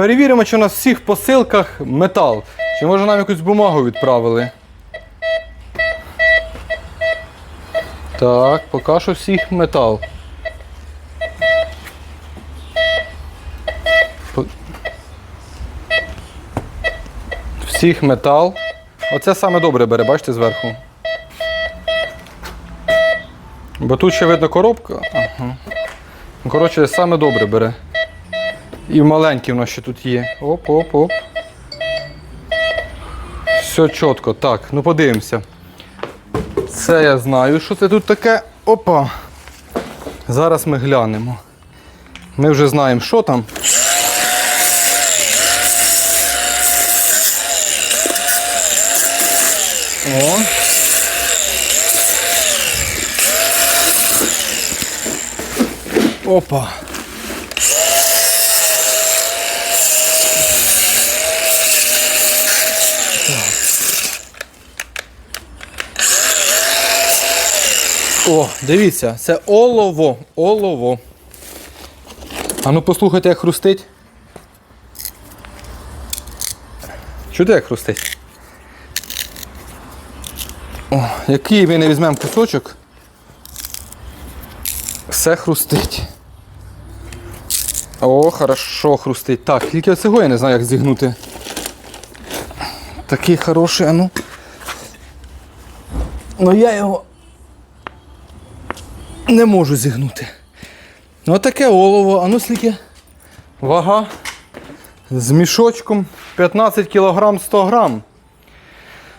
Перевіримо, чи у нас в всіх посилках метал. Чи може нам якусь бумагу відправили. Так, поки що всіх метал. Всіх метал. Оце саме добре бере, бачите, зверху. Бо тут ще видно коробка. Ага. Ну, Коротше, саме добре бере. І маленький в нас ще тут є. Оп-оп-оп. Все чітко. Так, ну подивимося. Це я знаю, що це тут таке. Опа. Зараз ми глянемо. Ми вже знаємо, що там. О. Опа. О, дивіться, це олово. Олово. А ну послухайте, як хрустить. Чуєте, як хрустить? О, який ми не візьмемо кусочок, все хрустить. О, хорошо хрустить. Так, тільки оцього я не знаю, як зігнути. Такий хороший, а ну. Ну я його не можу зігнути. Ну таке олово, а ну скільки? Вага з мішочком 15 кг 100 грам.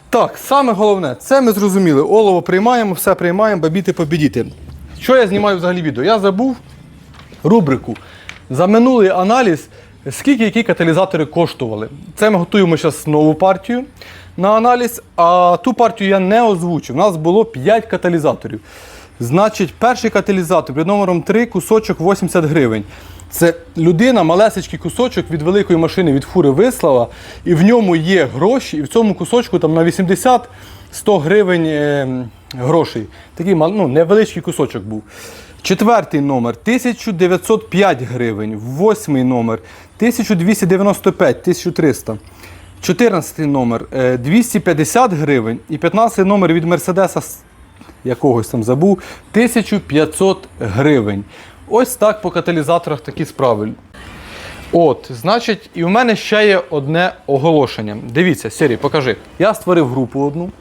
Так, саме головне, це ми зрозуміли. Олово приймаємо, все приймаємо, бабіти побідіти. Що я знімаю взагалі відео? Я забув рубрику за минулий аналіз, скільки які каталізатори коштували. Це ми готуємо зараз нову партію на аналіз, а ту партію я не озвучив. У нас було 5 каталізаторів. Значить, перший каталізатор під номером 3 кусочок 80 гривень. Це людина, малесечкий кусочок від великої машини від фури вислала, і в ньому є гроші, і в цьому кусочку там на 80-100 гривень е, грошей. Такий ну, невеличкий кусочок був. Четвертий номер 1905 гривень. Восьмий номер 1295, 1300. 14 номер е, 250 гривень. І 15 номер від Мерседеса якогось там забув 1500 гривень. Ось так по каталізаторах такі справи. От, значить, і в мене ще є одне оголошення. Дивіться, Сірій, покажи. Я створив групу одну.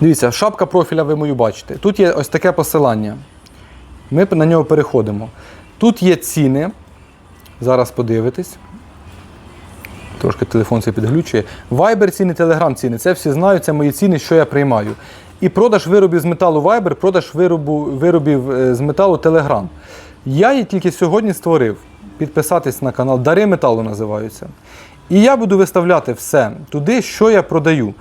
Дивіться, шапка профіля ви мою бачите. Тут є ось таке посилання. Ми на нього переходимо. Тут є ціни. Зараз подивитесь. Трошки телефон це підглючує. Viber ціни, Telegram ціни. Це всі знають, це мої ціни, що я приймаю. І продаж виробів з металу Viber, продаж виробу, виробів е, з металу Telegram. Я її тільки сьогодні створив. Підписатись на канал Дари металу називаються. І я буду виставляти все туди, що я продаю.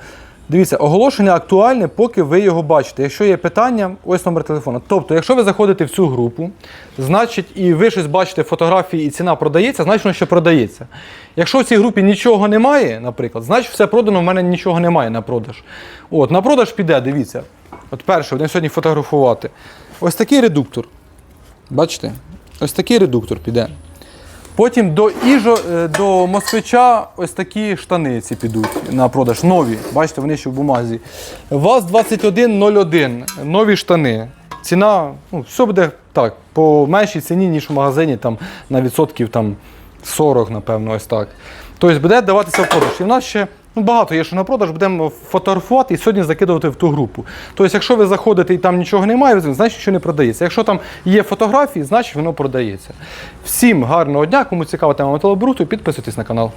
Дивіться, оголошення актуальне, поки ви його бачите. Якщо є питання, ось номер телефону. Тобто, якщо ви заходите в цю групу, значить, і ви щось бачите фотографії, і ціна продається, значить воно ще продається. Якщо в цій групі нічого немає, наприклад, значить все продано, в мене нічого немає на продаж. От, на продаж піде, дивіться. От перше, будемо сьогодні фотографувати. Ось такий редуктор. Бачите? Ось такий редуктор піде. Потім до Іжо, е, до москвича ось такі штани ці підуть на продаж. Нові. Бачите, вони ще в бумазі. ВАЗ-2101. Нові штани. Ціна, ну, все буде так, по меншій ціні, ніж в магазині, там, на відсотків там, 40, напевно, ось так. Тобто буде даватися в продаж. І в нас ще ну, багато є, що на продаж будемо фотографувати і сьогодні закидувати в ту групу. Тобто, якщо ви заходите і там нічого немає, значить, що не продається. Якщо там є фотографії, значить воно продається. Всім гарного дня, кому цікава тема металобрухту, підписуйтесь на канал.